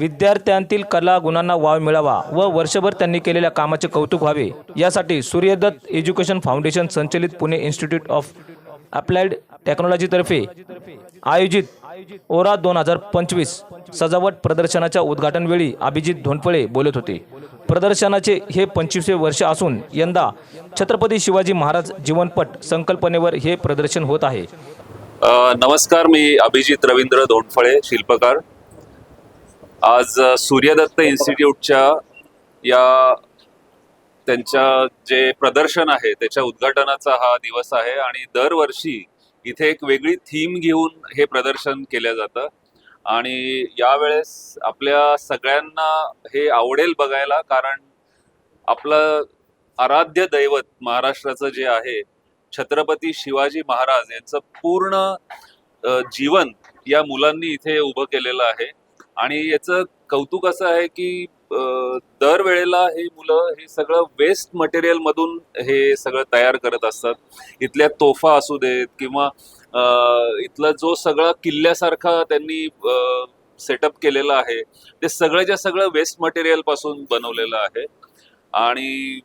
विद्यार्थ्यांतील कला गुणांना वाव मिळावा व वर्षभर त्यांनी केलेल्या कामाचे कौतुक व्हावे. यासाठी सूर्यदत्त एज्युकेशन फाउंडेशन संचलित पुणे इन्स्टिट्यूट ऑफ अप्लाइड टेक्नॉलॉजीतर्फे आयोजित ओरा दोन हजार पंचवीस सजावट प्रदर्शनाच्या उद्घाटनवेळी अभिजित धोंडपळे बोलत होते. प्रदर्शनाचे हे पंचवीसवे वर्ष असून यंदा छत्रपती शिवाजी महाराज जीवनपट संकल्पनेवर हे प्रदर्शन होत आहे. नमस्कार मी अभिजित रवींद्र धोंडफळे शिल्पकार. आज सूर्यदत्त इन्स्टिट्यूटच्या या त्यांच्या जे प्रदर्शन आहे त्याच्या उद्घाटनाचा हा दिवस आहे आणि दरवर्षी इथे एक वेगळी थीम घेऊन हे प्रदर्शन केलं जातं. आणि यावेळेस आपल्या सगळ्यांना हे आवडेल बघायला कारण आपलं आराध्य दैवत महाराष्ट्राचं जे आहे छत्रपती शिवाजी महाराज यांचं पूर्ण जीवन या मुलांनी इथे उभं केलेलं आहे. आणि याचं कौतुक असं आहे की दरवेळेला हे मुलं हे सगळं वेस्ट मटेरियल मधून हे सगळं तयार करत असतात. इथल्या तोफा असू देत किंवा इथला जो सगळं किल्ल्यासारखा त्यांनी सेटअप केलेलं आहे ते सगळ्याच्या सगळं वेस्ट मटेरियलपासून बनवलेलं आहे. आणि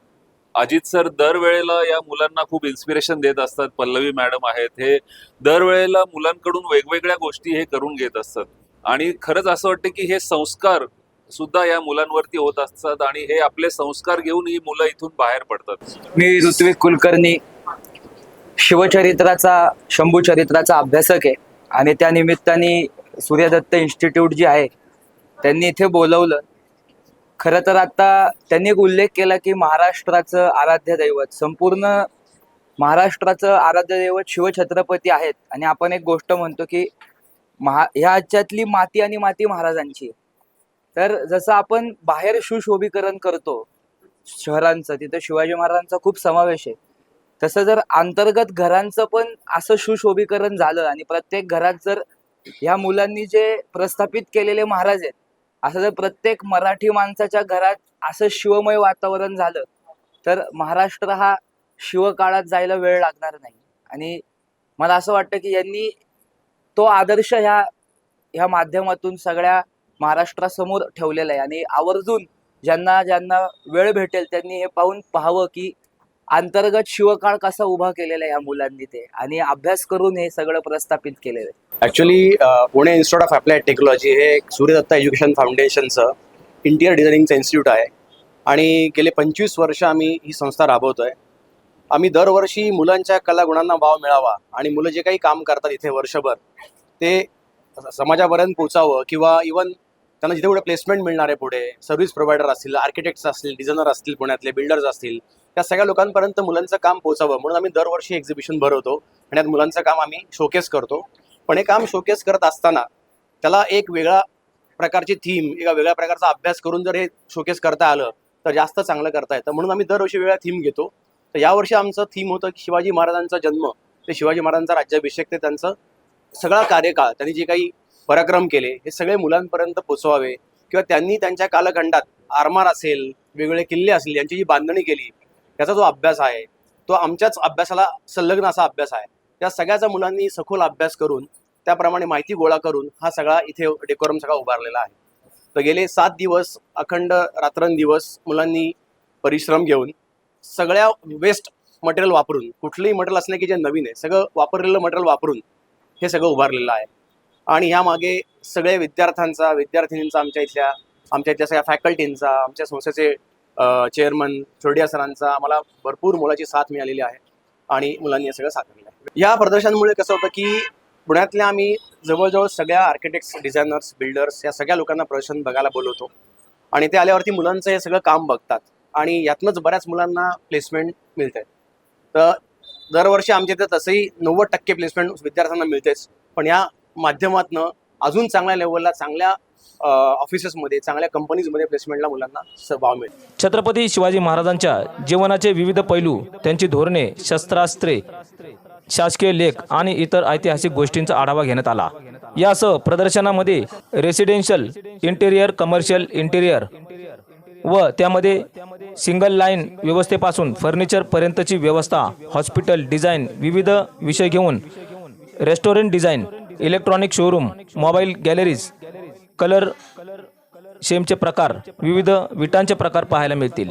अजित सर दरवेळेला या मुलांना खूप इन्स्पिरेशन देत असतात. पल्लवी मॅडम आहेत. हे दरवेळेला मुलांकडून वेगवेगळ्या गोष्टी हे करून घेत असतात. आणि खरंच असं वाटतं की हे संस्कार सुद्धा या मुलांवरती होत असतात आणि हे आपले संस्कार घेऊन ही मुलं इथून बाहेर पडतात. मी ऋत्विक कुलकर्णी शिवचरित्राचा शंभू चरित्राचा अभ्यासक आहे. आणि त्या निमित्ताने सूर्यदत्त इन्स्टिट्यूट जी आहे त्यांनी इथे बोलवलं. खरं तर आता त्यांनी एक उल्लेख केला की महाराष्ट्राचं आराध्य दैवत संपूर्ण महाराष्ट्राचं आराध्य दैवत शिवछत्रपती आहेत. आणि आपण एक गोष्ट म्हणतो की महा ह्या माती आणि माती महाराजांची. तर जसं आपण बाहेर सुशोभीकरण करतो शहरांचं तिथं शिवाजी महाराजांचा खूप समावेश आहे. तसं जर अंतर्गत घरांचं पण असं सुशोभीकरण झालं आणि प्रत्येक घरात जर ह्या मुलांनी जे प्रस्थापित केलेले महाराज आहेत असं जर प्रत्येक मराठी माणसाच्या घरात असं शिवमय वातावरण झालं तर महाराष्ट्र हा शिवकाळात जायला वेळ लागणार नाही. आणि मला असं वाटतं की यांनी तो आदर्श ह्या ह्या माध्यमातून सगळ्या महाराष्ट्रासमोर ठेवलेला आहे. आणि आवर्जून ज्यांना ज्यांना वेळ भेटेल त्यांनी हे पाहून पाहावं की अंतर्गत शिवकाळ कसा उभा केलेला आहे या मुलांनी ते. आणि अभ्यास करून हे सगळं प्रस्थापित केलेलं आहे. Actually Pune institute of applied technology हे सूर्यदत्ता सूर्यदत्त एज्युकेशन फाउंडेशनचं इंटिरियर डिझायनिंगचं इन्स्टिट्यूट आहे. आणि गेले पंचवीस वर्ष आम्ही ही संस्था राबवतोय. आम्ही दरवर्षी मुलांच्या कलागुणांना वाव मिळावा आणि मुलं जे काही काम करतात इथे वर्षभर ते समाजापर्यंत पोचावं किंवा इवन त्यांना जिथे कुठे प्लेसमेंट मिळणार आहे पुढे सर्व्हिस प्रोव्हायडर असतील आर्किटेक्ट्स असतील डिझायनर असतील पुण्यातले बिल्डर्स असतील त्या सगळ्या लोकांपर्यंत मुलांचं काम पोचावं. म्हणून आम्ही दरवर्षी एक्झिबिशन भरवतो आणि यात मुलांचं काम आम्ही शोकेस करतो. पण हे काम शोकेस करत असताना त्याला एक वेगळा प्रकारची थीम एका वेगळ्या प्रकारचा अभ्यास करून जर हे शोकेस करता आलं तर जास्त चांगलं करता येतं. म्हणून आम्ही दरवर्षी वेगळा थीम घेतो. तर यावर्षी आमचं थीम होतं की शिवाजी महाराजांचा जन्म ते शिवाजी महाराजांचा राज्याभिषेक ते त्यांचं सगळा कार्यकाळ त्यांनी जे काही पराक्रम केले हे सगळे मुलांपर्यंत पोचवावे किंवा त्यांनी त्यांच्या कालखंडात आरमार असेल वेगवेगळे किल्ले असतील यांची जी बांधणी केली त्याचा जो अभ्यास आहे तो आमच्याच अभ्यासाला संलग्न असा अभ्यास आहे. त्या सगळ्याचा मुलांनी सखोल अभ्यास करून त्याप्रमाणे माहिती गोळा करून हा सगळा इथे डेकोरम सगळा उभारलेला आहे. तर गेले सात दिवस अखंड रात्रंदिवस मुलांनी परिश्रम घेऊन सगळ्या वेस्ट मटेरियल वापरून कुठलंही मटेरियल असलं की जे नवीन आहे सगळं वापरलेलं मटेरियल वापरून हे सगळं उभारलेलं आहे. आणि यामागे सगळे विद्यार्थ्यांचा विद्यार्थिनींचा आमच्या इथल्या आमच्या इथल्या सगळ्या फॅकल्टींचा आमच्या संस्थेचे चेअरमन चोरडिया सरांचा आम्हाला भरपूर मुलाची साथ मिळालेली आहे आणि मुलांनी हे सगळं साकारलेलं आहे. या प्रदर्शनामुळे कसं होतं की पुण्यातल्या आम्ही जवळजवळ सगळ्या आर्किटेक्ट्स डिझायनर्स बिल्डर्स या सगळ्या लोकांना प्रदर्शन बघायला बोलवतो. आणि ते आल्यावरती मुलांचं हे सगळं काम बघतात. आणि यातनंच बऱ्याच मुलांना प्लेसमेंट मिळत आहे तर दरवर्षी आमच्या इथे तसंही नव्वद टक्के प्लेसमेंट विद्यार्थ्यांना मिळतेच. पण या माध्यमातनं अजून चांगल्या लेवलला चांगल्या ऑफिसेसमध्ये चांगल्या कंपनीजमध्ये प्लेसमेंटला मुलांना सहभाव मिळेल. छत्रपती शिवाजी महाराजांच्या जीवनाचे विविध पैलू त्यांची धोरणे शस्त्रास्त्रे शासकीय लेख आणि इतर ऐतिहासिक गोष्टींचा आढावा घेण्यात आला. यासह प्रदर्शनामध्ये रेसिडेन्शियल इंटेरियर कमर्शियल इंटेरियर व त्यामध्ये सिंगल लाईन व्यवस्थेपासून फर्निचरपर्यंतची व्यवस्था हॉस्पिटल डिझाईन विविध विषय घेऊन restaurant design electronic showroom mobile galleries colour शेमचे प्रकार विविध विटांचे प्रकार पाहायला मिळतील.